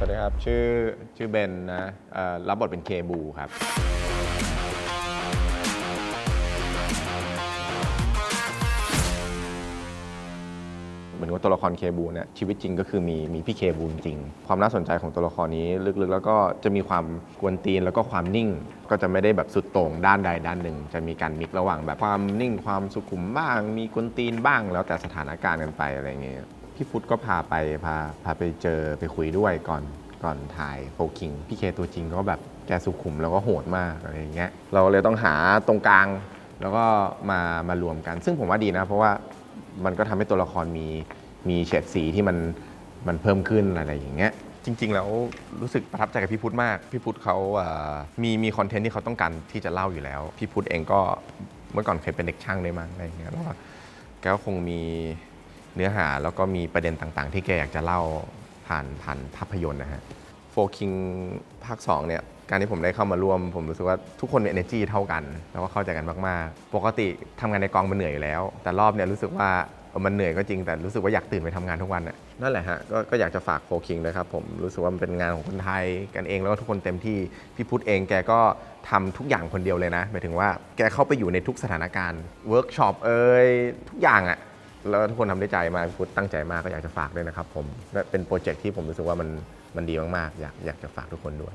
ครับ ชื่อชื่อเบนนะรับบทเป็นเคบูครับ เหมือนว่าตัวละครเคบูเนี่ยชีวิตจริงก็คือมีมีพี่เคบูจริง ความน่าสนใจของตัวละครนี้ลึกๆ แล้วก็จะมีความกวนตีนแล้วก็ความนิ่ง ก็จะไม่ได้แบบสุดโต่งด้านใดด้านหนึ่ง จะมีการมิกระหว่างแบบความนิ่งความสุขุมบ้าง มีกวนตีนบ้างแล้วแต่สถานการณ์กันไปอะไรเงี้ย พี่ฟุตก็พาไปพาพาไปเจอไปคุยด้วยก่อนก่อนถ่ายโฟคิงพี่เคตัวจริงก็แบบแกสุขุมแล้วก็โหดมากอะไรอย่างเงี้ยเราเลยต้องหาตรงกลาง แล้วก็มามารวมกัน ซึ่งผมว่าดีนะ เพราะว่ามันก็ทำให้ตัวละครมีมีเฉดสีที่มันมันเพิ่มขึ้นอะไรอย่างเงี้ยจริง ๆ แล้วรู้สึกประทับใจกับพี่พุทธมาก พี่พุทธเขาเอ่อมีมีคอนเทนต์ที่เขาต้องการที่จะเล่าอยู่แล้ว พี่พุทธเองก็เมื่อก่อนเคยเป็นเด็กช่างด้วยมั้งอะไรอย่างเงี้ยแล้วแกก็คงมี เนื้อหาแล้วก็มีประเด็นต่างๆ ที่แกอยากจะเล่าผ่านผ่านภาพยนตร์นะฮะโฟคิงภาค2เนี่ยการที่ผมได้เข้ามาร่วม ผมรู้สึกว่าทุกคนมี energy เท่ากัน แล้วก็เข้าใจกันมากๆ ปกติทำงานในกองมันเหนื่อยอยู่แล้ว แต่รอบเนี่ยรู้สึกว่ามันเหนื่อยก็จริงแต่รู้สึกว่าอยากตื่นไปทำงานทุกวันน่ะนั่นแหละฮะกก็อยากจะฝากโฟคิงนะครับผมรู้สึกว่ามันเป็นงานของคนไทยกันเองแล้วก็ทุกคนเต็มที่พี่พุทธเองแกก็ทำทุกอย่างคนเดียวเลยนะหมายถึงว่าแกเข้าไปอยู่ในทุกสถานการณ์เวิร์กช็อปเอ่ยทุกอย่างอะ แล้วทุกคนทำด้ใจมากพุทตั้งใจมากก็อยากจะฝากด้วยนะครับผมเป็นโปรเจกต์ที่ผมรู้สึกว่ามันมันดีมากๆ อยากอยากจะฝากทุกคนด้วย